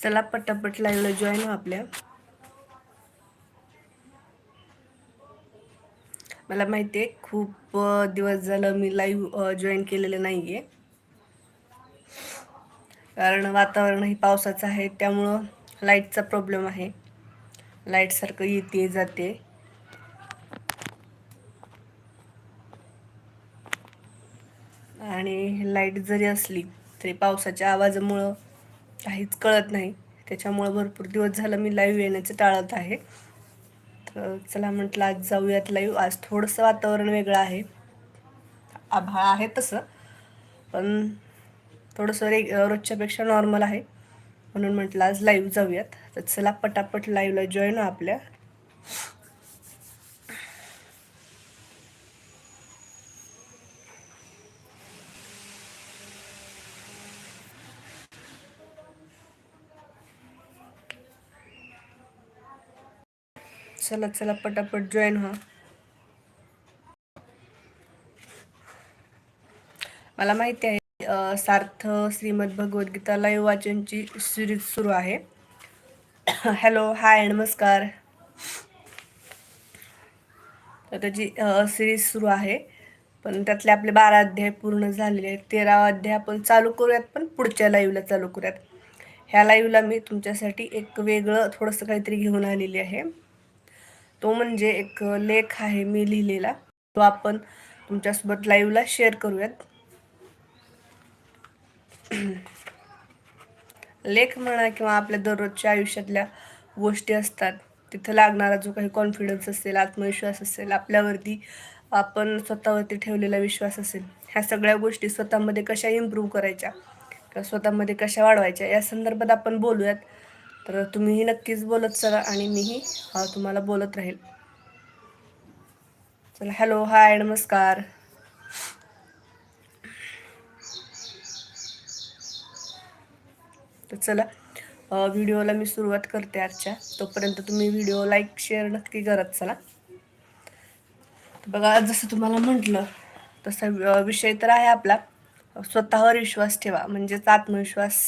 चला पटापट लाईव्हला जॉईन हो आपल्या. मला माहिती आहे खूप दिवस झालं मी लाईव्ह जॉईन केलेलं नाही आहे कारण वातावरणही पावसाचं आहे त्यामुळं लाईटचा प्रॉब्लेम आहे. लाइट सारखं येते जाते. आणि लाइट जरी असली तरी पावसाच्या आवाजामुळं काहीच कळत नाही. त्याच्यामुळं भरपूर दिवस झालं मी लाईव्ह येण्याचं टाळत आहे. तर चला म्हटलं आज जाऊयात लाईव्ह आज थोडंसं वातावरण वेगळं आहे. आभाळ आहे तसं. पण थोडंसं रे रोजच्यापेक्षा नॉर्मल आहे. म्हणून म्हटलं आज लाईव्ह जाऊयात. तर चला पटापट लाईव्हला जॉईन आपल्या. चला चला पटापट जॉईन व्हा. मला माहिती आहे सार्थ श्रीमद भगवद्गीता लाईव्ह वाचनची सिरीज सुरू आहे. हॅलो हाय नमस्कार. तर त्याची सिरीज सुरू आहे पण त्यातले आपले बारा अध्याय पूर्ण झालेले आहेत. तेरावा अध्याय आपण चालू करूयात पण पुढच्या लाईव्हला चालू करूयात. ह्या लाईव्हला मी तुमच्यासाठी एक वेगळं थोडंसं काहीतरी घेऊन आलेली आहे. तो म्हणजे एक लेख आहे मी लिहिलेला. तो आपण तुमच्यासोबत लाईव्हला शेअर करूयात. लेख म्हणा किंवा आपल्या दररोजच्या आयुष्यातल्या गोष्टी असतात तिथं लागणारा जो काही कॉन्फिडन्स असेल आत्मविश्वास असेल आपल्यावरती आपण स्वतःवरती ठेवलेला विश्वास असेल ह्या सगळ्या गोष्टी स्वतःमध्ये कशा इम्प्रूव्ह करायच्या किंवा स्वतःमध्ये कशा वाढवायच्या या संदर्भात आपण बोलूयात. तर तुम्हीही नक्कीच बोलत चला आणि मीही तुम्हाला बोलत राहील. चला हॅलो हाय नमस्कार. तर चला व्हिडिओला मी सुरुवात करते आजच्या. तोपर्यंत तुम्ही व्हिडिओ लाईक शेअर नक्की करत चला. तर बघा जसं तुम्हाला म्हटलं तसा विषय तर आहे आपला. स्वतःवर विश्वास ठेवा म्हणजेच आत्मविश्वास.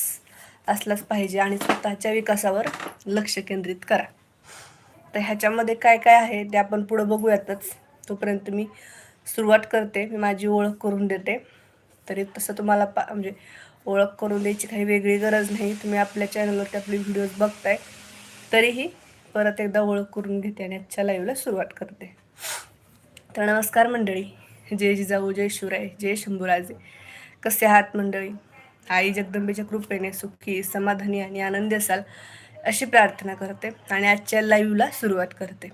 असलाच पाहिजे आणि स्वतःच्या विकासावर लक्ष केंद्रित करा. तर ह्याच्यामध्ये काय काय आहे ते आपण पुढं बघूयातच. तोपर्यंत मी सुरुवात करते. मी माझी ओळख करून देते. तरी तसं तुम्हाला पा म्हणजे ओळख करून द्यायची काही वेगळी गरज नाही. तुम्ही आपल्या चॅनलवरती आपले व्हिडिओज बघताय. तरीही परत एकदा ओळख करून घेते आणि आजच्या लाईव्हला सुरुवात करते. तर नमस्कार मंडळी. जय जिजाऊ जय शिवराय जय शंभूराजे. कसे आहात मंडळी? आई जगदंबेच्या कृपेने सुखी समाधानी आणि आनंदी असाल अशी प्रार्थना करते आणि आजच्या लाईव्हला सुरुवात करते.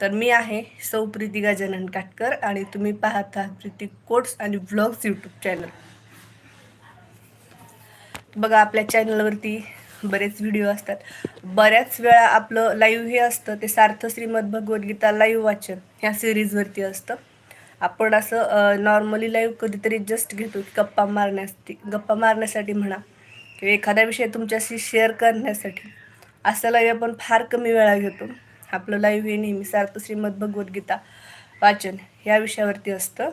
तर मी आहे सौ प्रीती गजानन काटकर आणि तुम्ही पाहत आहात प्रीती कोट्स आणि व्लॉग्स यूट्यूब चॅनल बघा आपल्या चॅनलवरती बरेच व्हिडिओ असतात. बऱ्याच वेळा आपलं लाईव्ह हे असतं ते सार्थ श्रीमद भगवद्गीता लाईव्ह वाचन ह्या सिरीजवरती असतं. आपण असं नॉर्मली लाईव्ह कधीतरी जस्ट घेतो की गप्पा मारण्यासाठी गप्पा मारण्यासाठी म्हणा किंवा एखादा विषय तुमच्याशी शेअर करण्यासाठी. असं लाईव्ह आपण फार कमी वेळा घेतो. आपलं लाईव्ह हे नेहमी सार्थ श्रीमद भगवद्गीता वाचन या विषयावरती असतं.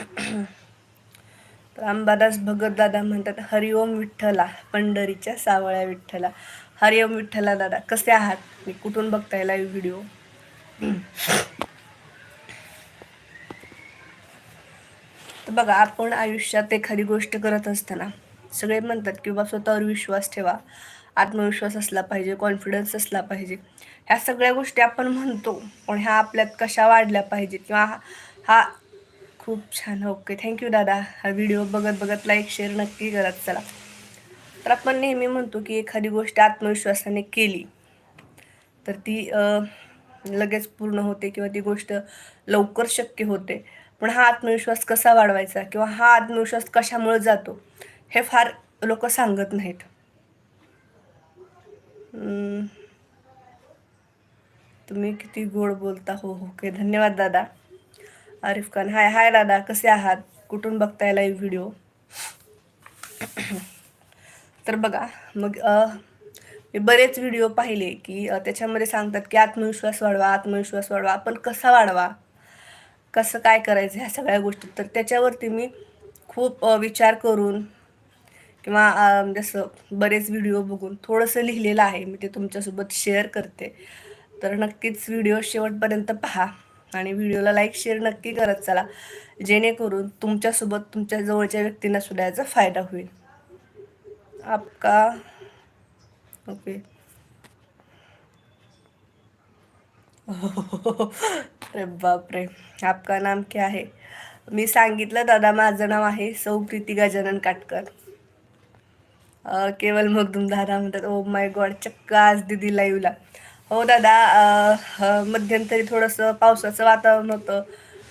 तर अंबादास भगत दादा म्हणतात हरिओम विठ्ठला पंढरीच्या सावळ्या विठ्ठला. हरिओम विठ्ठला दादा कसे आहात? मी कुठून बघताय लाईव्ह व्हिडिओ बघा आपण आयुष्यात एखादी गोष्ट करत असताना सगळे म्हणतात की बाबा स्वतःवर विश्वास ठेवा. आत्मविश्वास असला पाहिजे कॉन्फिडन्स असला पाहिजे. ह्या सगळ्या गोष्टी आपण म्हणतो पण ह्या आपल्यात कशा वाढल्या पाहिजेत? किंवा हा- हा खूप छान ओके थँक्यू दादा. हा व्हिडिओ बघत बघत लाईक शेअर नक्की करत चला. तर आपण नेहमी म्हणतो की एखादी गोष्ट आत्मविश्वासाने केली तर ती लगेच पूर्ण होते किंवा ती गोष्ट लवकर शक्य होते. पण हा आत्मविश्वास कसा वाढवायचा किंवा हा आत्मविश्वास कशामुळे जातो हे फार लोक सांगत नाहीत. तुम्ही किती गोड बोलता हो हो. ओके धन्यवाद दादा. आरिफ खान हाय हाय दादा. कसे आहात? कुठून बघताय लाईव्ह व्हिडिओ तर बघा मग मी बरेच व्हिडिओ पाहिले की त्याच्यामध्ये सांगतात की आत्मविश्वास वाढवा आत्मविश्वास वाढवा आपण कसा वाढवा? कसं काय करायचं ह्या सगळ्या गोष्टी. तर त्याच्यावरती मी खूप विचार करून किंवा जसं म्हणजे बरेच व्हिडिओ बघून थोडंसं लिहिलेलं आहे. मी ते तुमच्यासोबत शेअर करते. तर नक्कीच व्हिडिओ शेवटपर्यंत पहा आणि व्हिडिओला लाईक शेअर नक्की करत चला. जेणेकरून तुमच्यासोबत तुमच्या जवळच्या व्यक्तींना सुद्धा याचा फायदा होईल. आपका ओके. अरे बापरे. आपका नाम क्या आहे मी सांगितलं दादा माझं नाव आहे सौ प्रीती गजानन काटकर. अं, केवल मगदूम दादा म्हणतात ओ माय गॉड चक्क आज दिदी लाईव्हला हो दादा मध्यंतरी थोडंसं पावसाचं वातावरण होतं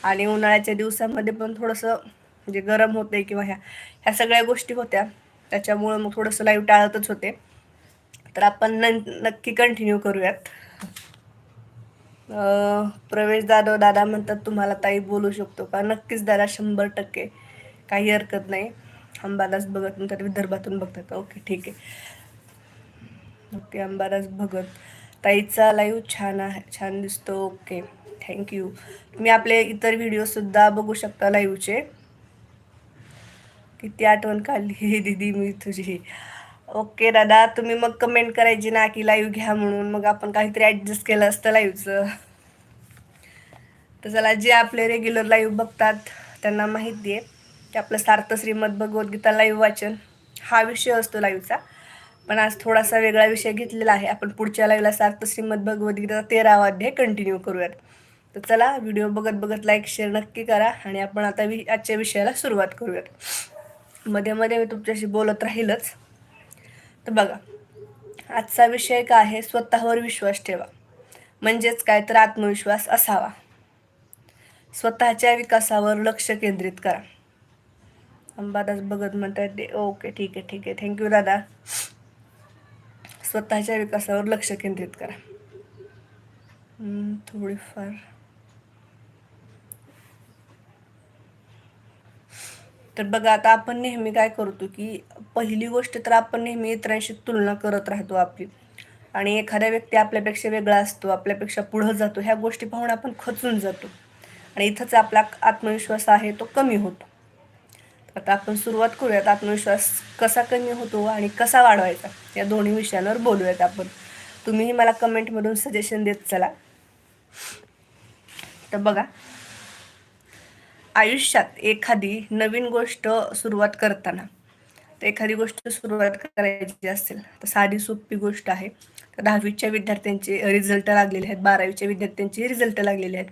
आणि उन्हाळ्याच्या दिवसामध्ये पण थोडंसं म्हणजे गरम होते किंवा ह्या ह्या सगळ्या गोष्टी होत्या. त्याच्यामुळं मग थोडंसं लाईव्ह टाळतच होते. तर आपण न नक्की कंटिन्यू करूयात. प्रवेश जाधव दादा म्हणतात तुम्हाला ताई बोलू शकतो का? नक्कीच दादा शंभर टक्के. काही हरकत नाही. अंबादास भगत म्हणतात विदर्भातून बघतात ओके ठीक आहे. ओके अंबादास भगत. ताईचा लाईव्ह छान आहे छान दिसतो. ओके थँक्यू तुम्ही आपले इतर व्हिडिओसुद्धा बघू शकता लाईव्हचे किती आठवण काढली दीदी मी तुझी. ओके दादा. तुम्ही मग कमेंट करायची ना की लाईव्ह घ्या म्हणून. मग आपण काहीतरी ॲडजस्ट केलं असतं लाईव्हचं तर चला जे आपले रेग्युलर लाईव्ह बघतात त्यांना माहिती आहे की आपलं सार्थ श्रीमद भगवद्गीता लाईव्ह वाचन हा विषय असतो लाईव्हचा पण आज थोडासा वेगळा विषय घेतलेला आहे. आपण पुढच्या लाईव्हला सार्थ श्रीमद भगवद्गीता तेरावा अध्याय कंटिन्यू करूयात. तर चला व्हिडिओ बघत बघत लाईक शेअर नक्की करा आणि आपण आता वि आजच्या विषयाला सुरुवात करूयात. मध्ये मध्ये मी तुमच्याशी बोलत राहीलच. तर बघा आजचा विषय काय आहे? स्वतःवर विश्वास ठेवा. म्हणजेच काय? तर आत्मविश्वास असावा. स्वतःच्या विकासावर लक्ष केंद्रित करा. अंबादास बघत म्हणतात ते ओके ठीक आहे ठीक आहे. थँक्यू दादा. स्वतःच्या विकासावर लक्ष केंद्रित करा. थोडीफार. तर बघा आता आपण नेहमी काय करतो की पहिली गोष्ट तर आपण नेहमी इतरांशी तुलना करत राहतो आपली. आणि एखाद्या व्यक्ती आपल्यापेक्षा वेगळा असतो आपल्यापेक्षा पुढं जातो ह्या गोष्टी पाहून आपण खचून जातो. आणि इथंच आपला आत्मविश्वास आहे तो कमी होतो. आता आपण सुरुवात करूयात आत्मविश्वास कसा कमी होतो आणि कसा वाढवायचा? या दोन्ही विषयांवर बोलूयात आपण. तुम्हीही मला कमेंटमधून सजेशन देत चला. तर बघा आयुष्यात एखादी नवीन गोष्ट सुरुवात करताना तर एखादी गोष्ट सुरुवात करायची असेल तर साधी सोपी गोष्ट आहे. तर दहावीच्या विद्यार्थ्यांचे रिझल्ट लागलेले आहेत बारावीच्या विद्यार्थ्यांचे रिझल्ट लागलेले आहेत.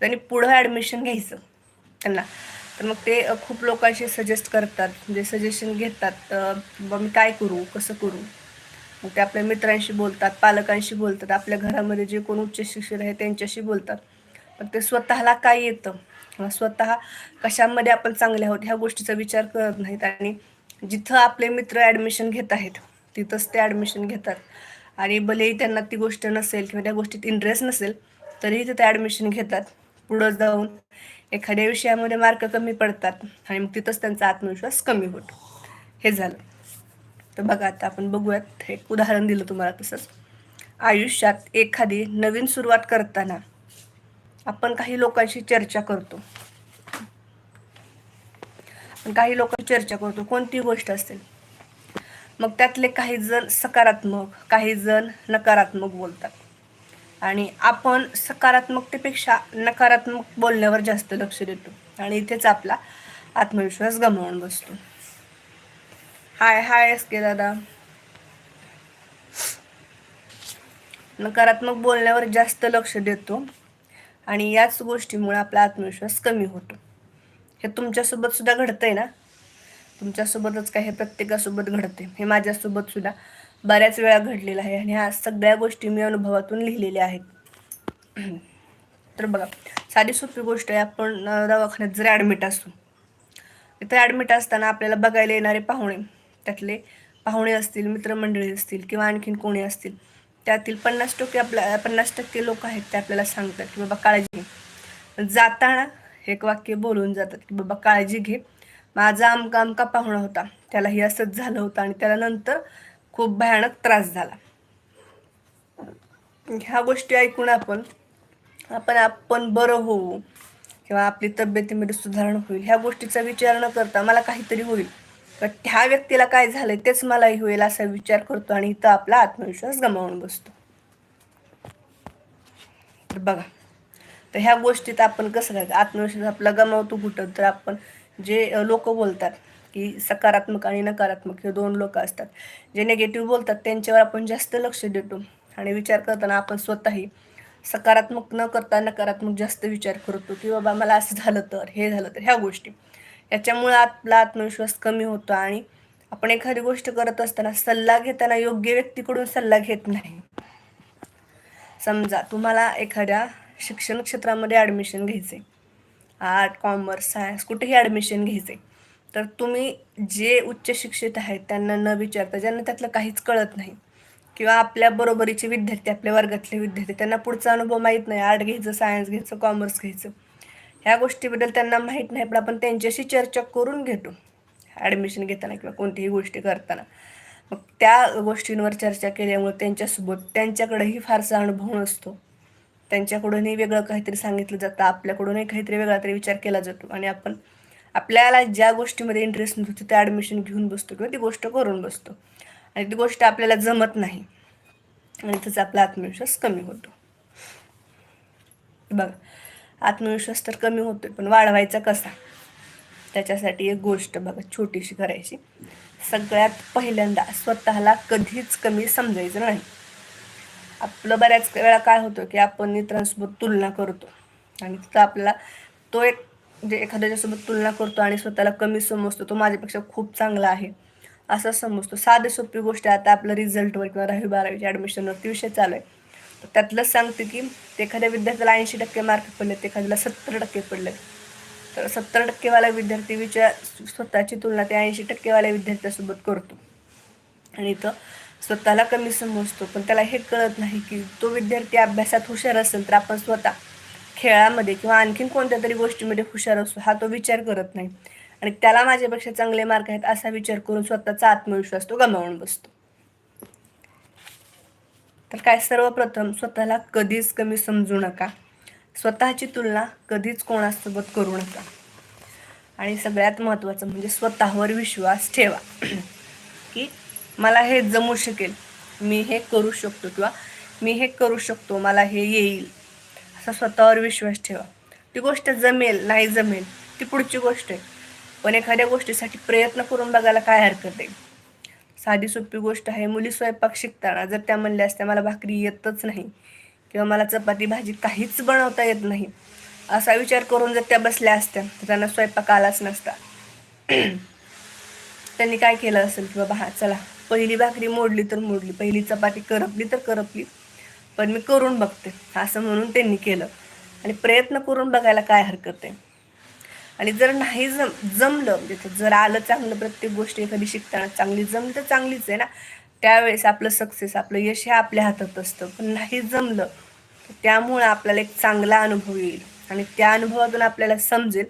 त्यांनी पुढं ॲडमिशन घ्यायचं त्यांना. तर मग ते खूप लोकांशी सजेस्ट करतात म्हणजे सजेशन घेतात अ, बा मी काय करू? कसं करू? मग ते आपल्या मित्रांशी बोलतात पालकांशी बोलतात आपल्या घरामध्ये जे कोण उच्च शिक्षण आहे त्यांच्याशी बोलतात. मग ते स्वतःला काय येतं? स्वतः कशामध्ये आपण चांगले आहोत ह्या गोष्टीचा विचार करत नाहीत आणि जिथं आपले मित्र ॲडमिशन घेत आहेत तिथंच ते ॲडमिशन घेतात. आणि भलेही त्यांना ती गोष्ट नसेल किंवा त्या गोष्टीत इंटरेस्ट नसेल तरीही ते ॲडमिशन घेतात. पुढं जाऊन एखाद्या विषयामध्ये मार्क कमी पडतात आणि मग तिथंच त्यांचा आत्मविश्वास कमी होतो. हे झालं. तर बघा आता आपण बघूयात हे उदाहरण दिलं तुम्हाला तसंच. आयुष्यात एखादी नवीन सुरुवात करताना आपण काही लोकांशी चर्चा करतो. काही लोकांशी चर्चा करतो. कोणती गोष्ट असेल? मग त्यातले काही जण सकारात्मक काही जण नकारात्मक बोलतात. आणि आपण सकारात्मकतेपेक्षा नकारात्मक बोलण्यावर जास्त लक्ष देतो. आणि इथेच आपला आत्मविश्वास गमावून बसतो. हाय हाय एस के दादा. नकारात्मक बोलण्यावर जास्त लक्ष देतो. आणि याच गोष्टीमुळे आपला आत्मविश्वास कमी होतो. हे तुमच्यासोबत सुद्धा घडतंय ना? तुमच्यासोबतच काय हे प्रत्येकासोबत घडते हे माझ्यासोबत सुद्धा बऱ्याच वेळा घडलेलं आहे आणि ह्या सगळ्या गोष्टी मी अनुभवातून लिहिलेल्या आहेत. तर बघा साधी सोपी गोष्ट आहे आपण दवाखान्यात जर ॲडमिट असू इथं ॲडमिट असताना आपल्याला बघायला येणारे पाहुणे त्यातले पाहुणे असतील मित्रमंडळी असतील किंवा आणखीन कोणी असतील त्यातील पन्नास टक्के आपल्या पन्नास टक्के लोक आहेत ते आपल्याला सांगतात की बाबा काळजी घे. जाताना एक वाक्य बोलून जातात की बाबा काळजी घे. माझा आमका आमका पाहुणा होता. त्यालाही असंच झालं होतं आणि त्याला नंतर खूप भयानक त्रास झाला. ह्या गोष्टी ऐकून आपण आपण आपण बरं होऊ किंवा आपली तब्येतीमध्ये सुधारणा होईल. ह्या गोष्टीचा विचार न करता मला काहीतरी होईल. तर ह्या व्यक्तीला काय झालंय तेच मलाही होईल असा विचार करतो आणि इथं आपला आत्मविश्वास गमावून बसतो. तर बघा तर ह्या गोष्टीत आपण कसं काय आत्मविश्वास आपला गमावतो कुठं? तर आपण जे लोक बोलतात की सकारात्मक आणि नकारात्मक हे दोन लोक असतात. जे निगेटिव्ह बोलतात त्यांच्यावर आपण जास्त लक्ष देतो. आणि विचार करताना आपण स्वतःही सकारात्मक न करता नकारात्मक जास्त विचार करतो की बाबा मला असं झालं तर हे झालं तर ह्या गोष्टी. याच्यामुळं आपला आत्मविश्वास कमी होतो आणि आपण एखादी गोष्ट करत असताना सल्ला घेताना योग्य व्यक्तीकडून सल्ला घेत नाही. समजा तुम्हाला एखाद्या शिक्षण क्षेत्रामध्ये ॲडमिशन घ्यायचे आर्ट कॉमर्स सायन्स कुठेही ॲडमिशन घ्यायचे तर तुम्ही जे उच्च शिक्षित आहेत त्यांना न विचारता ज्यांना त्यातलं काहीच कळत नाही किंवा आपल्या बरोबरीचे विद्यार्थी आपल्या वर्गातले विद्यार्थी त्यांना पुढचा अनुभव माहीत नाही. आर्ट घ्यायचं सायन्स घ्यायचं कॉमर्स घ्यायचं. ह्या गोष्टीबद्दल त्यांना माहीत नाही पण आपण त्यांच्याशी चर्चा करून घेतो. ॲडमिशन घेताना किंवा कोणतीही गोष्टी करताना. मग त्या गोष्टींवर चर्चा केल्यामुळे त्यांच्यासोबत त्यांच्याकडेही फारसा अनुभव नसतो. त्यांच्याकडूनही वेगळं काहीतरी सांगितलं जातं आपल्याकडूनही काहीतरी वेगळा तरी विचार केला जातो. आणि आपण आपल्याला ज्या गोष्टीमध्ये इंटरेस्ट नसतो त्या ॲडमिशन घेऊन बसतो किंवा ती गोष्ट करून बसतो. आणि ती गोष्ट आपल्याला जमत नाही. आणि त्याचा आपला आत्मविश्वास कमी होतो. बघा आत्मविश्वास तर कमी होतो पण वाढवायचा कसा? त्याच्यासाठी एक गोष्ट बघा छोटीशी करायची. सगळ्यात पहिल्यांदा स्वतःला कधीच कमी समजायचं नाही. आपलं बऱ्याच वेळा काय होतं की आपण इतरांसोबत तुलना करतो आणि तिथं आपल्याला तो एक जे एखाद्याच्यासोबत तुलना करतो आणि स्वतःला कमी समजतो तो माझ्यापेक्षा खूप चांगला आहे. असं समजतो. साधी सोपी गोष्ट आता आपलं रिझल्टवर किंवा दहावी बारावीच्या ॲडमिशनवरती विषय चालू आहे. तर त्यातलंच सांगते की एखाद्या विद्यार्थ्याला ऐंशी टक्के मार्क पडलेत एखाद्याला सत्तर टक्के पडले. तर सत्तर टक्केवाला विद्यार्थी विचार स्वतःची तुलना त्या ऐंशी टक्केवाल्या विद्यार्थ्यासोबत करतो. आणि तो स्वतःला कमी समजतो पण त्याला हे कळत नाही की तो विद्यार्थी अभ्यासात हुशार असेल तर आपण स्वतः खेळामध्ये किंवा आणखीन कोणत्या तरी गोष्टीमध्ये हुशार असतो हा तो विचार करत नाही. आणि त्याला माझ्यापेक्षा चांगले मार्क आहेत असा विचार करून स्वतःचा आत्मविश्वास तो गमावून बसतो. तर काय सर्वप्रथम स्वतःला कधीच कमी समजू नका. स्वतःची तुलना कधीच कोणासोबत करू नका. आणि सगळ्यात महत्त्वाचं म्हणजे स्वतःवर विश्वास ठेवा. की मला हे जमू शकेल. मी हे करू शकतो किंवा मी हे करू शकतो मला हे येईल. असा स्वतःवर विश्वास ठेवा. ती गोष्ट जमेल नाही जमेल ती पुढची गोष्ट आहे. पण एखाद्या गोष्टीसाठी प्रयत्न करून बघायला काय हरकत आहे? साधी सोपी गोष्ट आहे. मुली स्वयंपाक शिकताना जर त्या म्हणल्या असत्या मला भाकरी येतच नाही किंवा मला चपाती भाजी काहीच बनवता येत नाही असा विचार करून जर त्या बसल्या असत्या तर त्यांना स्वयंपाक आलाच नसता. त्यांनी काय केलं असेल की बाबा हा चला पहिली भाकरी मोडली तर मोडली पहिली चपाती करपली तर करपली पण मी करून बघते. असं म्हणून त्यांनी केलं. आणि प्रयत्न करून बघायला काय हरकत आहे? आणि जर नाही जम जमलं म्हणजे जर आलं चांगलं प्रत्येक गोष्टी एखादी शिकताना चांगली जमली तर चांगलीच आहे ना. त्यावेळेस आपलं सक्सेस आपलं यश हे आपल्या हातात असतं. पण नाही जमलं त्यामुळं आपल्याला एक चांगला अनुभव येईल. आणि त्या अनुभवातून आपल्याला समजेल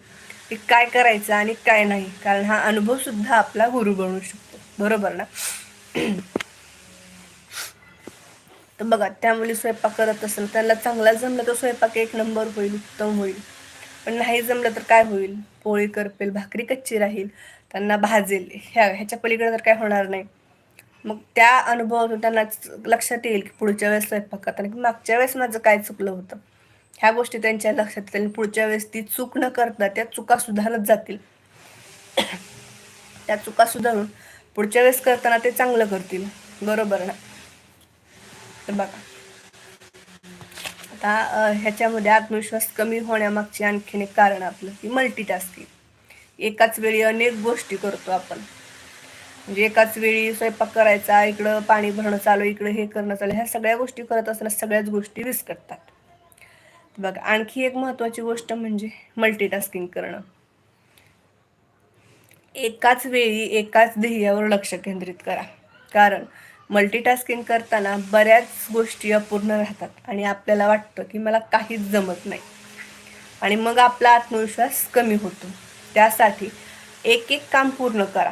की काय करायचं आणि काय नाही. कारण हा अनुभव सुद्धा आपला गुरु बनू शकतो. बरोबर ना? तर बघा त्या मुली स्वयंपाक करत असेल त्यांना चांगला जमलं तर स्वयंपाक एक नंबर होईल उत्तम होईल. पण नाही जमलं तर काय होईल? पोळी करपेल भाकरी कच्ची राहील त्यांना भाजेल. ह्या ह्याच्या पलीकडे तर काय होणार नाही. मग त्या अनुभवातून त्यांना लक्षात येईल की पुढच्या वेळेस स्वयंपाक करताना की मागच्या वेळेस माझं काय चुकलं होतं. ह्या गोष्टी त्यांच्या लक्षात येतील पुढच्या वेळेस ती चूक न करता त्या चुका सुधारत जातील. त्या चुका सुधारून पुढच्या वेळेस करताना ते चांगलं करतील. बरोबर ना? तर बघा. आता ह्याच्यामध्ये आत्मविश्वास कमी होण्यामागची आणखीन एक कारण आपलं की मल्टीटास्किंग एकाच वेळी अनेक गोष्टी करतो आपण. म्हणजे एकाच वेळी स्वयंपाक करायचा इकडं पाणी भरणं चालू इकडं हे करणं चालू ह्या सगळ्या गोष्टी करत असताना सगळ्याच गोष्टी विस्कटतात बघा आणखी एक महत्त्वाची गोष्ट म्हणजे मल्टीटास्किंग करणं. एकाच वेळी एकाच ध्येयावर लक्ष केंद्रित करा. कारण मल्टीटास्किंग करताना बऱ्याच गोष्टी अपूर्ण राहतात आणि आपल्याला वाटतं की मला काहीच जमत नाही. आणि मग आपला आत्मविश्वास कमी होतो. त्यासाठी एक एक काम पूर्ण करा.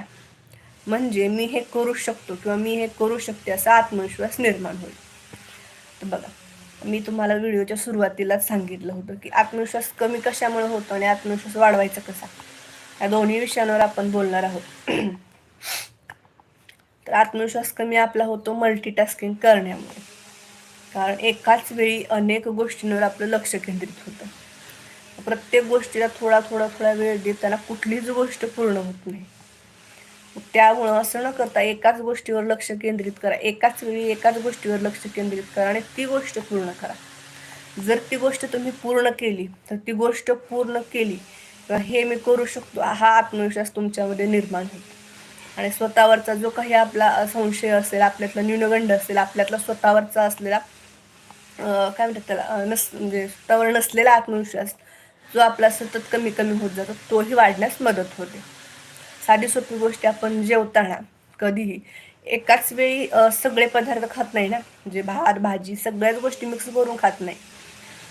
म्हणजे मी हे करू शकतो किंवा मी हे करू शकते असा आत्मविश्वास निर्माण होईल. तर बघा मी तुम्हाला व्हिडिओच्या सुरुवातीलाच सांगितलं होतं की आत्मविश्वास कमी कशामुळे होतो आणि आत्मविश्वास वाढवायचा कसा? या दोन्ही विषयांवर आपण बोलणार आहोत. तर आत्मविश्वास कमी आपला होतो मल्टीटास्किंग करण्यामुळे. कारण एकाच वेळी अनेक गोष्टींवर आपलं लक्ष केंद्रित होतं. प्रत्येक गोष्टीला थोडा थोडा थोडा वेळ देताना कुठलीच गोष्ट पूर्ण होत नाही. त्यामुळं असं न करता एकाच गोष्टीवर लक्ष केंद्रित करा. एकाच वेळी एकाच गोष्टीवर लक्ष केंद्रित करा आणि ती गोष्ट पूर्ण करा. जर ती गोष्ट तुम्ही पूर्ण केली तर ती गोष्ट पूर्ण केली हे मी करू शकतो. हा आत्मविश्वास तुमच्यामध्ये निर्माण होतो. आणि स्वतःवरचा जो काही आपला संशय असेल आपल्यातला न्यूनगंड असेल आपल्यातला स्वतःवरचा असलेला काय म्हणतात त्याला नस म्हणजे स्वतःवर नसलेला आत्मविश्वास जो आपला सतत कमी कमी होत जातो तोही वाढण्यास मदत होते. साधी सोपी गोष्टी आपण जेवताना कधीही एकाच वेळी सगळे पदार्थ खात नाही ना? म्हणजे भात भाजी सगळ्याच गोष्टी मिक्स करून खात नाही.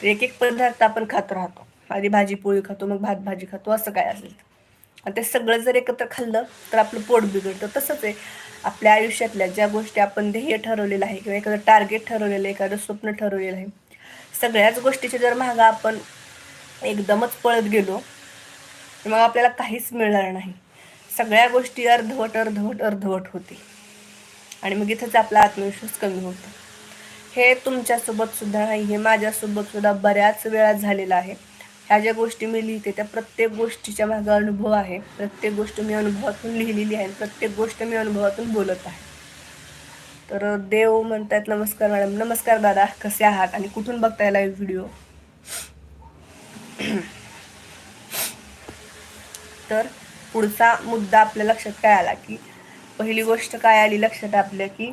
एक एक पदार्थ आपण खात राहतो. आधी भाजी पोळी खातो मग भात भाजी खातो असं काय असेल आणि ते सगळं जर एकत्र खाल्लं तर आपलं पोट बिघडतं. तसंच आहे. आपल्या आयुष्यातल्या ज्या गोष्टी आपण ध्येय ठरवलेलं आहे किंवा एखादं टार्गेट ठरवलेलं आहे एखादं स्वप्न ठरवलेलं आहे सगळ्याच गोष्टीचे जर महागा आपण एकदमच पळत गेलो तर मग आपल्याला काहीच मिळणार नाही. सगळ्या गोष्टी अर्धवट अर्धवट अर्धवट होती. आणि मग इथंच आपला आत्मविश्वास कमी होतो. हे तुमच्यासोबत सुद्धा नाही हे माझ्यासोबत सुद्धा बऱ्याच वेळा झालेलं आहे. ह्या ज्या गोष्टी मी लिहिते त्या प्रत्येक गोष्टीच्या माझा अनुभव आहे. प्रत्येक गोष्ट मी अनुभवातून लिहिलेली आहे प्रत्येक गोष्ट मी अनुभवातून बोलत आहे. तर देव म्हणतात नमस्कार मॅडम. नमस्कार दादा कसे आहात आणि कुठून बघताय लाईव्ह व्हिडिओ तर पुढचा मुद्दा आपल्या लक्षात काय आला की पहिली गोष्ट काय आली लक्षात आपल्या की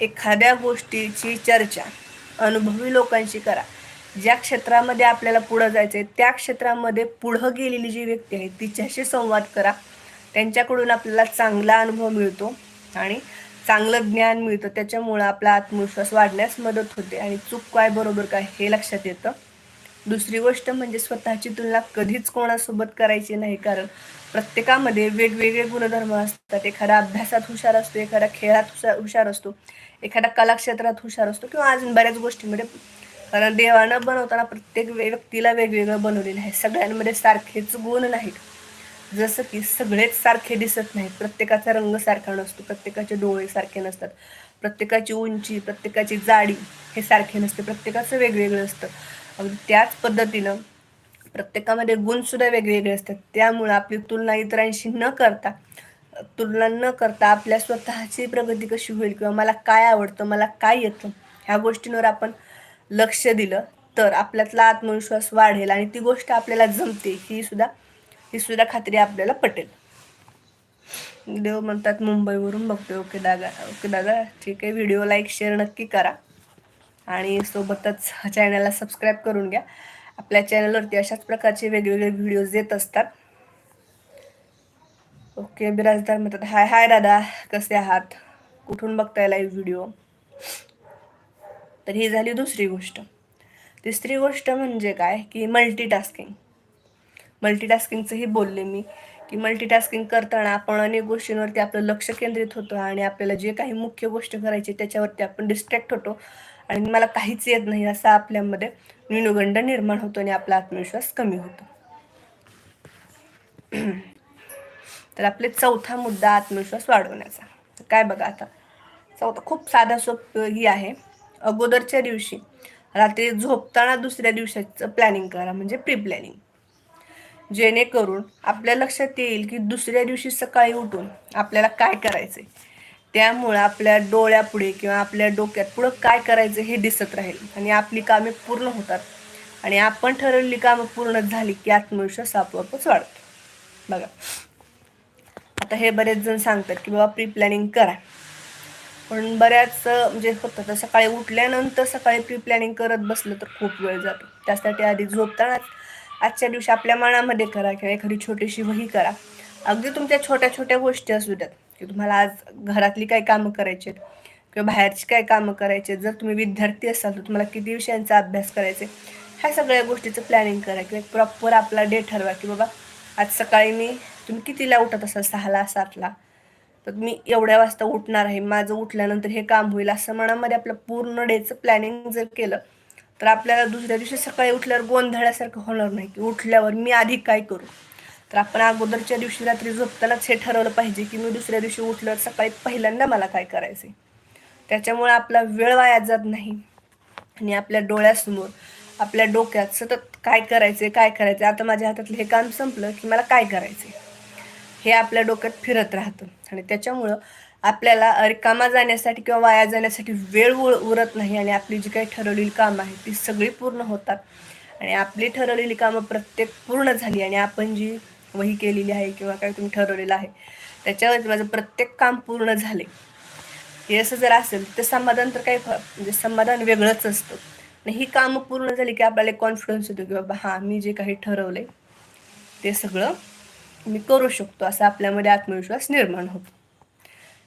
एखाद्या गोष्टीची चर्चा अनुभवी लोकांशी करा. ज्या क्षेत्रामध्ये आपल्याला पुढं जायचं आहे त्या क्षेत्रामध्ये पुढं गेलेली जी व्यक्ती आहे तिच्याशी संवाद करा. त्यांच्याकडून आपल्याला चांगला अनुभव मिळतो आणि चांगलं ज्ञान मिळतं. त्याच्यामुळं आपला आत्मविश्वास वाढण्यास मदत होते आणि चूक काय बरोबर काय हे लक्षात येतं. दुसरी गोष्ट म्हणजे स्वतःची तुलना कधीच कोणासोबत करायची नाही कारण प्रत्येकामध्ये वेगवेगळे गुणधर्म असतात. एखादा अभ्यासात हुशार असतो एखादा खेळात हुशार हुशार असतो एखादा कलाक्षेत्रात हुशार असतो किंवा अजून बऱ्याच गोष्टींमध्ये कारण देवानं बनवताना प्रत्येक व्यक्तीला वेगवेगळं बनवलेलं आहे. सगळ्यांमध्ये सारखेच गुण नाहीत. जसं की सगळेच सारखे दिसत नाहीत. प्रत्येकाचा रंग सारखा नसतो. प्रत्येकाचे डोळे सारखे नसतात. प्रत्येकाची उंची प्रत्येकाची जाडी हे सारखे नसते. प्रत्येकाचं वेगवेगळं असतं. अगदी त्याच पद्धतीनं प्रत्येकामध्ये गुणसुद्धा वेगवेगळे असतात. त्यामुळे आपली तुलना इतरांशी न करता तुलना न करता आपल्या स्वतःची प्रगती कशी होईल किंवा मला काय आवडतं मला काय येतं ह्या गोष्टींवर आपण लक्ष दिलं तर आपल्यातला आत्मविश्वास वाढेल आणि ती गोष्ट आपल्याला जमते ही सुद्धा ही सुद्धा खात्री आपल्याला पटेल. देव म्हणतात मुंबईवरून बघतोय ओके दादा ओके दादा ठीक आहे व्हिडिओ लाईक शेअर नक्की करा. आणि सोबतच चॅनलला सबस्क्राईब करून घ्या. आपल्या चॅनलवरती अशाच प्रकारचे वेगवेगळे व्हिडिओज येत असतात. ओके बिराजदार म्हणतात हाय हाय दादा कसे आहात? कुठून बघताय लाईव्ह व्हिडिओ तर ही झाली दुसरी गोष्ट. तिसरी गोष्ट म्हणजे काय? की मल्टीटास्किंग मल्टीटास्किंगचंही बोलले मी की मल्टीटास्किंग करताना आपण अनेक गोष्टींवरती आपलं लक्ष केंद्रित होतं आणि आपल्याला जे काही मुख्य गोष्ट करायची त्याच्यावरती आपण डिस्ट्रॅक्ट होतो आणि मला काहीच येत नाही असा आपल्यामध्ये न्यूनगंड निर्माण होतो आणि आपला आत्मविश्वास कमी होतो. तर आपले चौथा मुद्दा आत्मविश्वास वाढवण्याचा. काय बघा आता. चौथा खूप साधा सोप ही आहे. अगोदरच्या दिवशी. रात्री झोपताना दुसऱ्या दिवसाचं प्लॅनिंग करा म्हणजे प्री प्लॅनिंग जेणेकरून आपल्या लक्षात येईल की दुसऱ्या दिवशी सकाळी उठून आपल्याला काय करायचंय. त्यामुळं आपल्या डोळ्यापुढे किंवा आपल्या डोक्यात पुढं काय करायचं हे दिसत राहील. आणि आपली कामे पूर्ण होतात. आणि आपण ठरवलेली कामं पूर्ण झाली की आत्मविश्वास आपोआपच वाढतो. बघा. आता हे बरेच जण सांगतात की बाबा प्री प्लॅनिंग करा. पण बऱ्याच म्हणजे होतं तर सकाळी उठल्यानंतर सकाळी प्री प्लॅनिंग करत बसलं तर खूप वेळ जातो. त्यासाठी आधी झोपताना आजच्या दिवशी आपल्या मनामध्ये करा किंवा एखादी छोटीशी वही करा. अगदी तुमच्या छोट्या छोट्या गोष्टी असू द्यात की तुम्हाला आज घरातली काही कामं करायची आहेत किंवा बाहेरची काय कामं करायचे जर तुम्ही विद्यार्थी असाल तर तुम्हाला किती विषयांचा अभ्यास करायचे ह्या सगळ्या गोष्टीचं प्लॅनिंग करा किंवा प्रॉपर आपला डे ठरवा की बाबा आज सकाळी मी तुम्ही कितीला उठत असाल? सहाला सातला. तर मी एवढ्या वाजता उठणार आहे माझं उठल्यानंतर हे काम होईल असं मनामध्ये आपलं पूर्ण डेचं प्लॅनिंग जर केलं तर आपल्याला दुसऱ्या दिवशी सकाळी उठल्यावर गोंधळासारखं होणार नाही की उठल्यावर मी आधी काय करू? तर आपण अगोदरच्या दिवशी रात्री झोपतानाच हे ठरवलं पाहिजे की मी दुसऱ्या दिवशी उठलं सकाळी पहिल्यांदा मला काय करायचं त्याच्यामुळे आपला वेळ वाया जात नाही. आणि आपल्या डोळ्यासमोर आपल्या डोक्यात सतत काय करायचे काय करायचे आता माझ्या हातातलं हे काम संपलं की मला काय करायचे हे आपल्या डोक्यात फिरत राहतं. आणि त्याच्यामुळं आपल्याला रिकामा जाण्यासाठी किंवा वाया जाण्यासाठी वेळ उरत नाही आणि आपली जी काही ठरवलेली कामं आहेत ती सगळी पूर्ण होतात. आणि आपली ठरवलेली कामं प्रत्येक पूर्ण झाली आणि आपण जी वही केलेली आहे किंवा काय तुम्ही ठरवलेलं आहे त्याच्यावरती माझं प्रत्येक काम पूर्ण झाले. हे असं जर असेल तर समाधान तर काही म्हणजे समाधान वेगळंच असतं. आणि ही कामं पूर्ण झाली की आपल्याला कॉन्फिडन्स येतो की बाबा हां मी जे काही ठरवलंय ते सगळं मी करू शकतो असा आपल्यामध्ये आत्मविश्वास निर्माण होतो.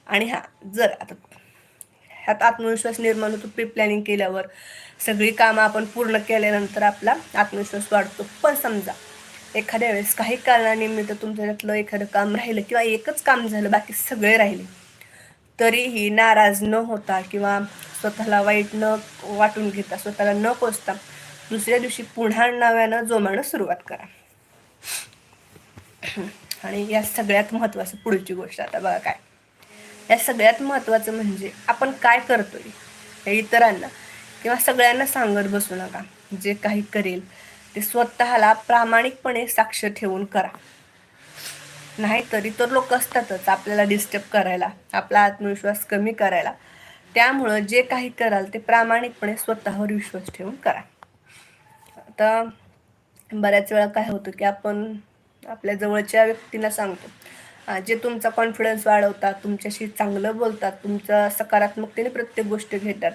आणि हा जर आता ह्यात आत्मविश्वास निर्माण होतो प्री प्लॅनिंग केल्यावर सगळी कामं आपण पूर्ण केल्यानंतर आपला आत्मविश्वास वाढतो. पण समजा एखाद्या वेळेस काही कारणानिमित्त तुमच्या एखादं काम राहिलं किंवा एकच काम झालं बाकी सगळे राहिले तरीही नाराज न होता किंवा स्वतःला वाईट न वाटून घेता स्वतःला न पोचता दुसऱ्या दिवशी पुन्हा नव्यानं जोमानं सुरुवात करा. आणि या सगळ्यात महत्त्वाचं पुढची गोष्ट आता बघा काय. या सगळ्यात महत्त्वाचं म्हणजे आपण काय करतोय हे इतरांना किंवा सगळ्यांना सांगत बसू नका. जे काही करेल ते स्वतःला प्रामाणिकपणे साक्ष ठेवून करा. नाहीतर इतर तर लोक असतातच आपल्याला डिस्टर्ब करायला आपला आत्मविश्वास कमी करायला. त्यामुळं जे काही कराल ते प्रामाणिकपणे स्वतःवर विश्वास ठेवून करा. आता बऱ्याच वेळा काय होतं की आपण आपल्या जवळच्या व्यक्तींना सांगतो. जे तुमचा कॉन्फिडन्स वाढवतात तुमच्याशी चांगलं बोलतात तुमचा सकारात्मकतेने प्रत्येक गोष्ट घेतात.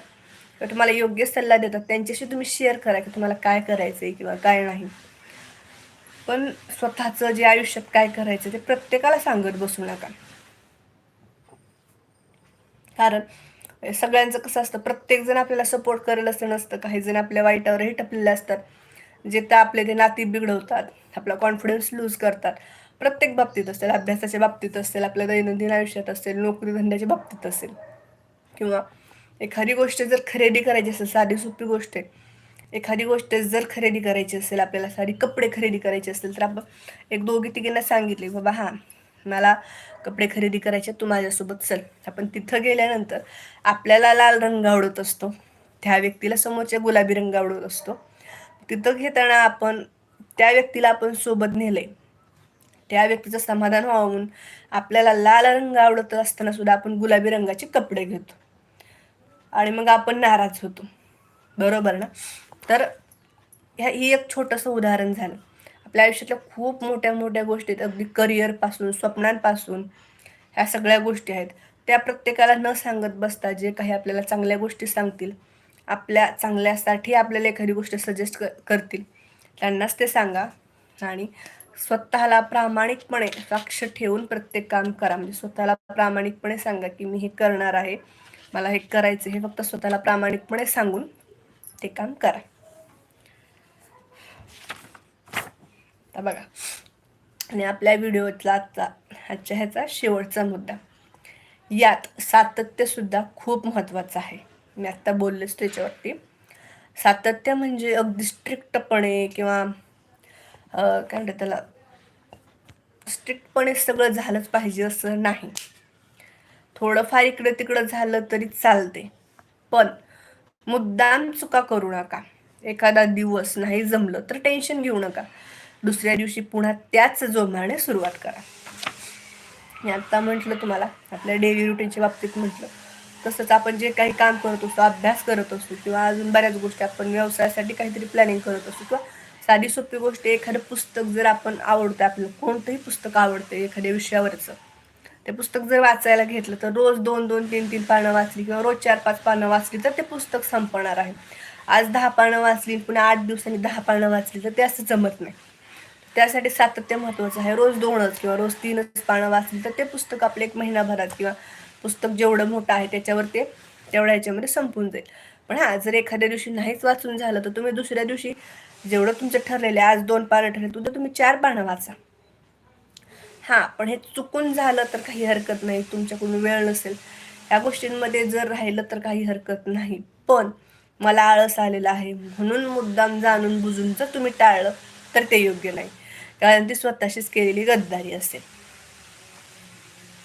किंवा तुम्हाला योग्य सल्ला देतात. त्यांच्याशी तुम्ही शेअर करा की तुम्हाला काय करायचं आहे किंवा काय नाही. पण स्वतःचं जे आयुष्यात काय करायचं ते प्रत्येकाला सांगत बसू नका. कारण सगळ्यांचं कसं असतं प्रत्येकजण आपल्याला सपोर्ट करेल असं नसतं काही जण आपल्या वाईटावरही टपलेले असतात. जे त्या आपले ते नाती बिघडवतात आपला कॉन्फिडन्स लूज करतात. प्रत्येक बाबतीत असेल अभ्यासाच्या बाबतीत असेल आपल्या दैनंदिन आयुष्यात असेल नोकरी धंद्याच्या बाबतीत असेल किंवा एखादी गोष्ट जर खरेदी करायची असेल साधी सोपी गोष्ट आहे. एखादी गोष्ट जर खरेदी करायची असेल आपल्याला साडी कपडे खरेदी करायचे असेल तर आपण एक दोघी तिघींना सांगितले बाबा हां मला कपडे खरेदी करायचे तू माझ्यासोबत चल. आपण तिथं गेल्यानंतर आपल्याला लाल रंग आवडत असतो. त्या व्यक्तीला समोरच्या गुलाबी रंग आवडत असतो. तिथं घेताना आपण त्या व्यक्तीला आपण सोबत नेले त्या व्यक्तीचं समाधान व्हावं. म्हणून आपल्याला लाल रंग आवडत असताना सुद्धा आपण गुलाबी रंगाचे कपडे घेतो. आणि मग आपण नाराज होतो. बरोबर ना? तर ह्या ही एक छोटंसं उदाहरण झालं. आपल्या आयुष्यातल्या खूप मोठ्या मोठ्या गोष्टी आहेत. अगदी करिअरपासून स्वप्नांपासून ह्या सगळ्या गोष्टी आहेत. त्या प्रत्येकाला न सांगत बसता जे काही आपल्याला चांगल्या गोष्टी सांगतील आपल्या चांगल्यासाठी आपल्याला एखादी गोष्ट सजेस्ट क करतील. त्यांनाच ते सांगा. आणि स्वतःला प्रामाणिकपणे साक्ष ठेवून प्रत्येक काम करा. म्हणजे स्वतःला प्रामाणिकपणे सांगा की मी हे करणार आहे. मला हे करायचं हे फक्त स्वतःला प्रामाणिकपणे सांगून ते काम करा. आता बघा. आणि आपल्या व्हिडिओतला आजचा आजच्या ह्याचा शेवटचा मुद्दा. यात सातत्य सुद्धा खूप महत्त्वाचं आहे. मी आत्ता बोललेच त्याच्यावरती. सातत्य म्हणजे अगदी स्ट्रिक्टपणे किंवा काय म्हणतात त्याला स्ट्रिक्टपणे सगळं झालंच पाहिजे असं नाही. थोडंफार इकडं तिकडं झालं तरी चालते. पण मुद्दाम चुका करू नका. एखादा दिवस नाही जमलं तर टेन्शन घेऊ नका. दुसऱ्या दिवशी पुन्हा त्याच जोमाने सुरुवात करा. मी आत्ता म्हटलं तुम्हाला आपल्या डेली रुटीनच्या बाबतीत म्हटलं. तसंच आपण जे काही काम करत असतो अभ्यास करत असतो किंवा अजून बऱ्याच गोष्टी आपण व्यवसायासाठी काहीतरी प्लॅनिंग करत असतो किंवा साधी सोपी गोष्ट एखादं पुस्तक जर आपण आवडतं आपलं कोणतंही पुस्तक आवडतं एखाद्या विषयावरचं ते पुस्तक जर वाचायला घेतलं तर रोज दोन दोन तीन तीन पानं वाचली किंवा रोज चार पाच पानं वाचली तर ते पुस्तक संपणार आहे. आज दहा पानं वाचली पुन्हा आठ दिवसांनी दहा पानं वाचली तर ते असं जमत नाही. त्यासाठी सातत्य महत्त्वाचं आहे. रोज दोनच किंवा रोज तीनच पानं वाचली तर ते पुस्तक आपलं एक महिनाभरात किंवा पुस्तक जेवढं मोठं आहे त्याच्यावर ते तेवढ्या याच्यामध्ये संपून जाईल. पण हां जर एखाद्या दिवशी नाहीच वाचून झालं तर तुम्ही दुसऱ्या दिवशी जेवढं तुमचं ठरलेलं आहे आज दोन पानं ठरले तुझं तुम्ही चार पानं वाचा. हां पण हे चुकून झालं तर काही हरकत नाही तुमच्याकडून वेळ नसेल. ह्या गोष्टींमध्ये जर राहिलं तर काही हरकत नाही. पण मला आळस आलेला आहे म्हणून मुद्दाम जाणून बुजून जर तुम्ही टाळलं तर ते योग्य नाही. कारण ती स्वतःशीच केलेली गद्दारी असेल.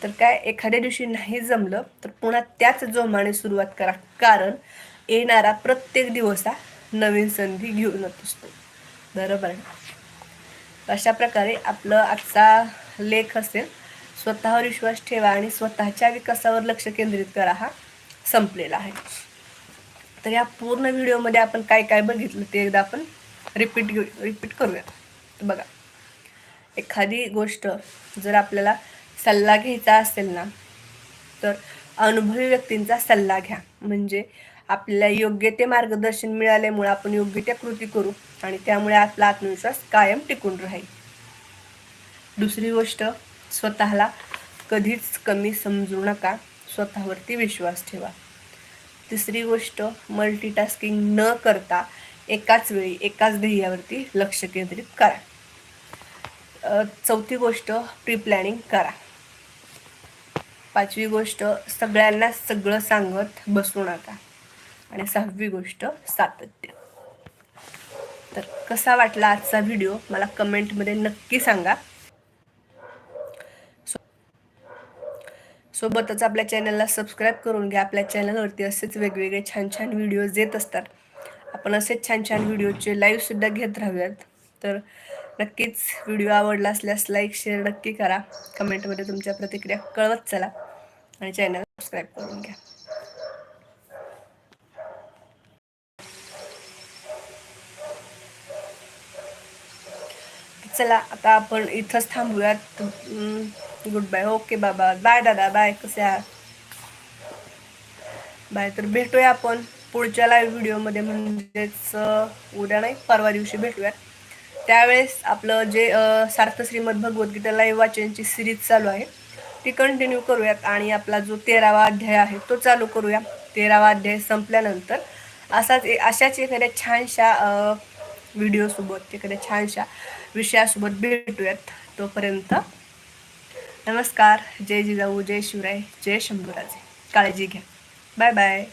तर काय एखाद्या दिवशी नाही जमलं तर पुन्हा त्याच जोमाने सुरुवात करा. कारण येणारा प्रत्येक दिवस हा नवीन संधी घेऊनच असतो. बरोबर अशा प्रकारे आपलं आजचा लेख असेल स्वतःवर विश्वास ठेवा आणि स्वतःच्या विकासावर लक्ष केंद्रित करा हा संपलेला आहे. तर या पूर्ण व्हिडिओमध्ये आपण काय काय बघितलं ते एकदा आपण रिपीट घेऊ रिपीट करूया बघा एखादी गोष्ट जर आपल्याला सल्ला घ्यायचा असेल ना तर अनुभवी व्यक्तींचा सल्ला घ्या. म्हणजे आपल्याला योग्य ते मार्गदर्शन मिळाल्यामुळे आपण योग्य त्या कृती करू आणि त्यामुळे आपला आत्मविश्वास कायम टिकून राहील. दुसरी गोष्ट स्वतःला कधीच कमी समजू नका. स्वतःवरती विश्वास ठेवा. तिसरी गोष्ट मल्टीटास्किंग न करता एकाच वेळी एकाच ध्येयावरती लक्ष केंद्रित करा. चौथी गोष्ट प्री प्लॅनिंग करा. पाचवी गोष्ट सगळ्यांना सगळं सांगत बसू नका आणि सहावी गोष्ट सातत्य. तर कसा वाटला आजचा व्हिडिओ मला कमेंटमध्ये नक्की सांगा. सोबतच आपल्या चॅनलला सबस्क्राईब करून घ्या. आपल्या चॅनलवरती असेच वेगवेगळे छान छान व्हिडिओज येत असतात. आपण असेच छान छान व्हिडिओचे लाईव्हसुद्धा घेत राहूयात. तर नक्कीच व्हिडिओ आवडला असल्यास लाईक शेअर नक्की करा. कमेंटमध्ये तुमच्या प्रतिक्रिया कळवत चला. आणि चॅनल सबस्क्राईब करून घ्या. चला आता आपण इथंच थांबूयात. गुड बाय ओके बाबा. बाय दादा. बाय कसे आहात? बाय तर भेटूया आपण पुढच्या लाईव्ह व्हिडिओमध्ये म्हणजेच उद्या नाही परवा दिवशी भेटूयात. त्यावेळेस आपलं जे सार्थ श्रीमद भगवद्गीता लाईव्ह वाचनची सिरीज चालू आहे. ती कंटिन्यू करूयात आणि आपला जो तेरावा अध्याय आहे तो चालू करूया. तेरावा अध्याय संपल्यानंतर असाच अशाच एखाद्या छानशा व्हिडिओसोबत एखाद्या छानशा विषयासोबत भेटूयात तोपर्यंत. नमस्कार. जय जिजाऊ जय शिवराय जय शंभूराजे. काळजी घ्या. Bye bye.